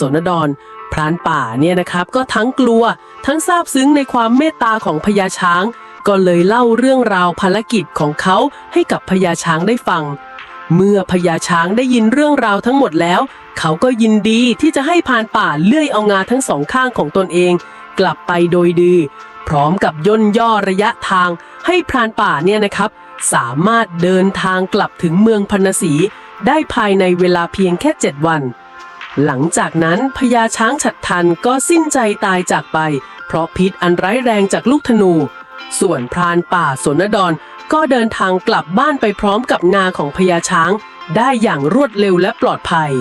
สนดรพรานป่าเนี่ยนะครับก็ทั้งกลัวทั้งซาบซึ้งในความเมตตาของพญาช้าง ก็เลยเล่าเรื่องราวภารกิจของเขาให้กับพญาช้างได้ฟัง เมื่อพญาช้างได้ยินเรื่องราวทั้งหมดแล้ว เขาก็ยินดีที่จะให้พรานป่าเลื่อยเอางาทั้งสองข้างของตนเอง กลับไปโดยดี พร้อมกับย่นย่อระยะทาง ให้พรานป่าเนี่ยนะครับ สามารถเดินทางกลับถึงเมืองพรรณสีได้ภายในเวลาเพียงแค่ 7 วัน หลังจากนั้นพญาช้างฉัดทันก็สิ้นใจตายจากไป เพราะพิษอันร้ายแรงจากลูกธนู ส่วนพรานป่าสนดรก็เดินทางกลับบ้านไปพร้อมกับงาของพญาช้าง ได้อย่างรวดเร็วและปลอดภัย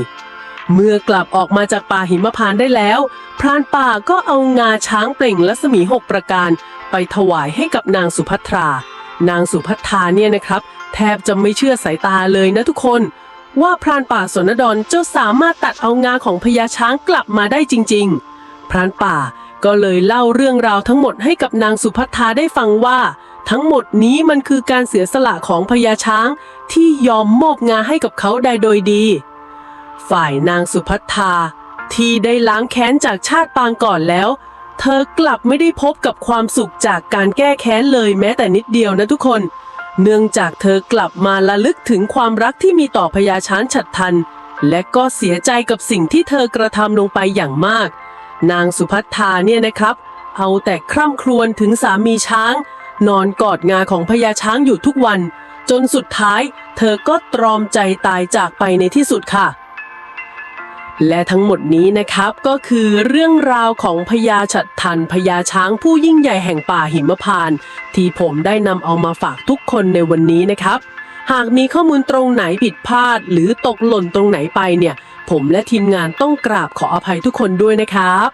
เมื่อกลับออกมาจากป่าหิมพานได้แล้ว พรานป่าก็เอางาช้างเปล่งรัศมีหกประการ ไปถวายให้กับนางสุภัทรา นางสุภัทราเนี่ยนะครับ แทบจะไม่เชื่อสายตาเลยนะทุกคน ว่าพรานป่าสนดรจะสามารถตัดเอางาของพญาช้างกลับมาได้จริง ๆ พรานป่าก็เลยเล่าเรื่องราวทั้งหมดให้กับนางสุภัทราได้ฟังว่า ทั้งหมดนี้มันคือการเสียสละของพญาช้างที่ยอมมอบงาให้กับเขาได้โดยดี ฝ่ายนางสุภัททาที่ได้ล้างแค้นจากชาติปางก่อนแล้ว เธอกลับไม่ได้พบกับความสุขจากการแก้แค้นเลยแม้แต่นิดเดียวนะทุกคน เนื่องจากเธอกลับมาละลึกถึงความรักที่มีต่อพญาช้างฉัดทัน และก็เสียใจกับสิ่งที่เธอกระทำลงไปอย่างมาก นางสุพัฒาเนี่ยนะครับ เอาแต่คร่ำครวญถึงสามีช้าง นอนกอดงาของพญาช้างอยู่ทุกวัน จนสุดท้าย เธอก็ตรอมใจตายจากไปในที่สุดค่ะ และทั้งหมดนี้นะครับก็คือเรื่องราวของพญาฉัดทันพญาช้างผู้ยิ่งใหญ่แห่งป่าหิมพานต์ที่ผมได้นำเอามาฝากทุกคนในวันนี้นะครับ หากมีข้อมูลตรงไหนผิดพลาด หรือตกหล่นตรงไหนไปเนี่ย ผมและทีมงานต้องกราบขออภัยทุกคนด้วยนะครับ